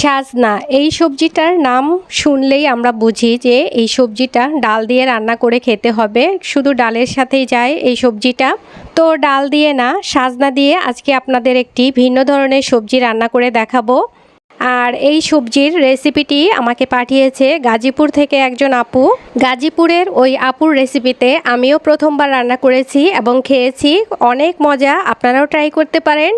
সাজনা। এই সবজিটার নাম শুনলেই আমরা বুঝি যে এই সবজিটা ডাল দিয়ে রান্না করে খেতে হবে। শুধু ডালের সাথেই যায় এই সবজিটা। তো ডাল দিয়ে না, সাজনা দিয়ে আজকে আপনাদের একটি ভিন্ন ধরনের সবজি রান্না করে দেখাবো। আর এই সবজির রেসিপিটি আমাকে পাঠিয়েছে গাজীপুর থেকে একজন আপু। গাজীপুরের ওই আপুর রেসিপিতে আমিও প্রথমবার রান্না করেছি এবং খেয়েছি। অনেক মজা, আপনারাও ট্রাই করতে পারেন।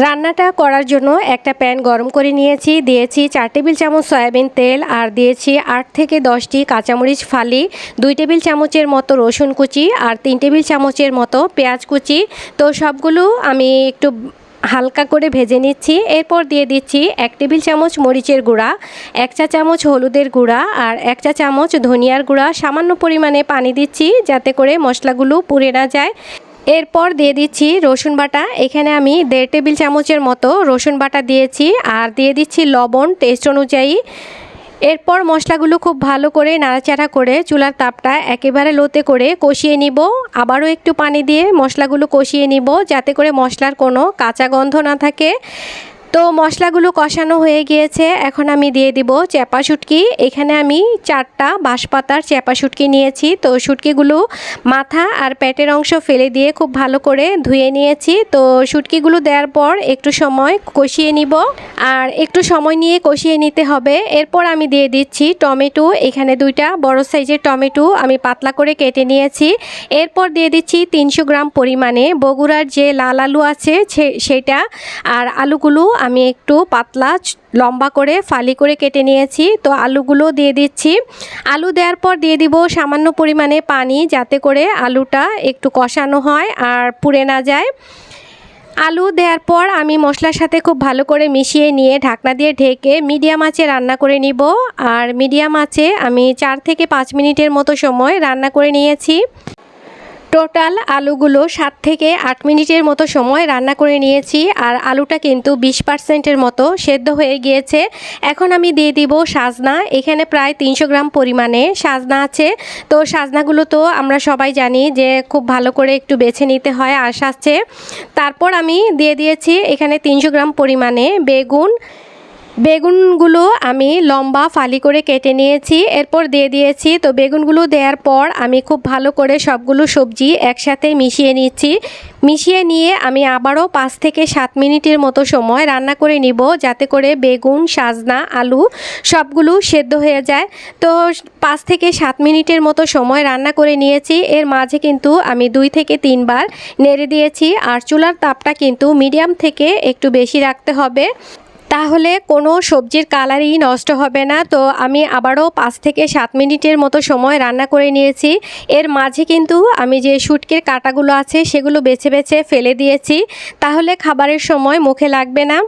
রান্নাটা করার জন্য একটা প্যান গরম করে নিয়েছি, দিয়েছি চার টেবিল চামচ সয়াবিন তেল আর দিয়েছি আট থেকে দশটি কাঁচামরিচ ফালি, দুই টেবিল চামচের মতো রসুন কুচি আর তিন টেবিল চামচের মতো পেঁয়াজ কুচি। তো সবগুলো আমি একটু হালকা করে ভেজে নিচ্ছি। এরপর দিয়ে দিচ্ছি এক টেবিল চামচ মরিচের গুঁড়া, এক চা চামচ হলুদের গুঁড়া আর এক চা চামচ ধনিয়ার গুঁড়া। সামান্য পরিমাণে পানি দিচ্ছি যাতে করে মশলাগুলো পুড়ে না যায়। এরপর দিয়ে দিচ্ছি রসুন বাটা। এখানে আমি দেড় টেবিল চামচের মতো রসুন বাটা দিয়েছি আর দিয়ে দিচ্ছি লবণ টেস্ট অনুযায়ী। এরপর মশলাগুলো খুব ভালো করে নাড়াচাড়া করে চুলার তাপটা একেবারে লোতে করে কষিয়ে নিব। আবারও একটু পানি দিয়ে মশলাগুলো কষিয়ে নিব যাতে করে মশলার কোনো কাঁচা গন্ধ না থাকে। তো মশলাগুলো কষানো হয়ে গিয়েছে, এখন আমি দিয়ে দিব চ্যাপা শুটকি। এখানে আমি চারটা বাঁশপাতার চ্যাপা শুটকি নিয়েছি। তো শুটকিগুলো মাথা আর পেটের অংশ ফেলে দিয়ে খুব ভালো করে ধুয়ে নিয়েছি। তো শুটকিগুলো দেওয়ার পর একটু সময় কষিয়ে নিব। আর একটু সময় নিয়ে কষিয়ে নিতে হবে। এরপর আমি দিয়ে দিচ্ছি টমেটো। এখানে দুইটা বড় সাইজের টমেটো আমি পাতলা করে কেটে নিয়েছি। এরপর দিয়ে দিচ্ছি তিনশো গ্রাম পরিমাণে বগুড়ার যে লাল আলু আছে সেটা আর আলুগুলো আমি একটু পাতলা, লম্বা করে ফালি করে কেটে নিয়েছি। তো আলুগুলো দিয়ে দিচ্ছি। আলু দেওয়ার পর দিয়ে দিব সামান্য পরিমাণে পানি যাতে করে আলুটা একটু কষানো হয় আর পুড়ে না যায়। আলু দেওয়ার পর আমি মশলার সাথে খুব ভালো করে মিশিয়ে নিয়ে ঢাকনা দিয়ে ঢেকে মিডিয়াম আঁচে রান্না করে নিব। আর মিডিয়াম আঁচে আমি চার থেকে পাঁচ মিনিটের মতো সময় রান্না করে নিয়েছি। টোটাল আলুগুলো সাত থেকে আট মিনিটের মতো সময় রান্না করে নিয়েছি আর আলুটা কিন্তু বিশ পার্সেন্টের মতো সেদ্ধ হয়ে গিয়েছে। এখন আমি দিয়ে দিব সাজনা। এখানে প্রায় তিনশো গ্রাম পরিমাণে সাজনা আছে। তো সাজনাগুলো তো আমরা সবাই জানি যে খুব ভালো করে একটু বেছে নিতে হয় আর সাজছে তারপর আমি দিয়ে দিয়েছি এখানে তিনশো গ্রাম পরিমাণে বেগুন বেগুনগুলো আমি লম্বা ফালি করে কেটে নিয়েছি, এরপর দিয়ে দিয়েছি। তো বেগুনগুলো দেওয়ার পর আমি খুব ভালো করে সবগুলো সবজি একসাথে মিশিয়ে নিচ্ছি। মিশিয়ে নিয়ে আমি আবারও পাঁচ থেকে সাত মিনিটের মতো সময় রান্না করে নিব, যাতে করে বেগুন, সাজনা, আলু সবগুলো সেদ্ধ হয়ে যায়। তো পাঁচ থেকে সাত মিনিটের মতো সময় রান্না করে নিয়েছি। এর মাঝে কিন্তু আমি দুই থেকে তিনবার নেড়ে দিয়েছি। আর চুলার তাপটা কিন্তু মিডিয়াম থেকে একটু বেশি রাখতে হবে। তাহলে কোনো সবজির কালারই নষ্ট হবে না। তো আমি আবারও পাঁচ থেকে সাত মিনিটের মতো সময় রান্না করে নিয়েছি। এর মাঝে কিন্তু আমি যে শুটকির কাটাগুলো আছে সেগুলো বেছে বেছে ফেলে দিয়েছি। তাহলে খাবারের সময় মুখে লাগবে না।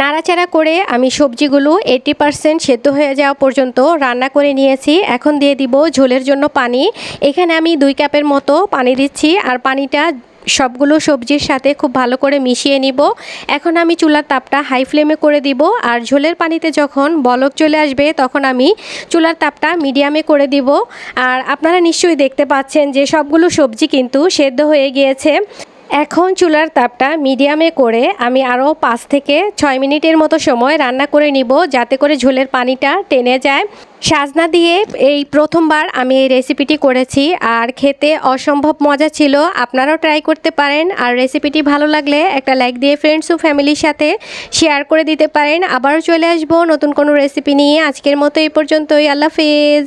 নাড়াচাড়া করে আমি সবজিগুলো এইটি পারসেন্ট সেদ্ধ হয়ে যাওয়া পর্যন্ত রান্না করে নিয়েছি। এখন দিয়ে দিব ঝোলের জন্য পানি। এখানে আমি দুই কাপের মতো পানি দিচ্ছি। আর পানিটা সবগুলো সবজির সাথে খুব ভালো করে মিশিয়ে নিব। এখন আমি চুলার তাপটা হাই ফ্লেমে করে দিব আর ঝোলের পানিতে যখন বলক চলে আসবে তখন আমি চুলার তাপটা মিডিয়ামে করে দিব। আর আপনারা নিশ্চয়ই দেখতে পাচ্ছেন যে সবগুলো সবজি কিন্তু সেদ্ধ হয়ে গিয়েছে। এখন চুলার তাপটা মিডিয়ামে করে আমি আরও পাঁচ থেকে ছয় মিনিটের মতো সময় রান্না করে নিব, যাতে করে ঝোলের পানিটা টেনে যায়। সাজনা দিয়ে এই প্রথমবার আমি এই রেসিপিটি করেছি, আর খেতে অসম্ভব মজা ছিল। আপনারাও ট্রাই করতে পারেন, আর রেসিপিটি ভালো লাগলে একটা লাইক দিয়ে ফ্রেন্ডস ও ফ্যামিলির সাথে শেয়ার করে দিতে পারেন। আবারও চলে আসব নতুন কোনো রেসিপি নিয়ে। আজকের মতো এই পর্যন্তই। আল্লাহ হাফেজ।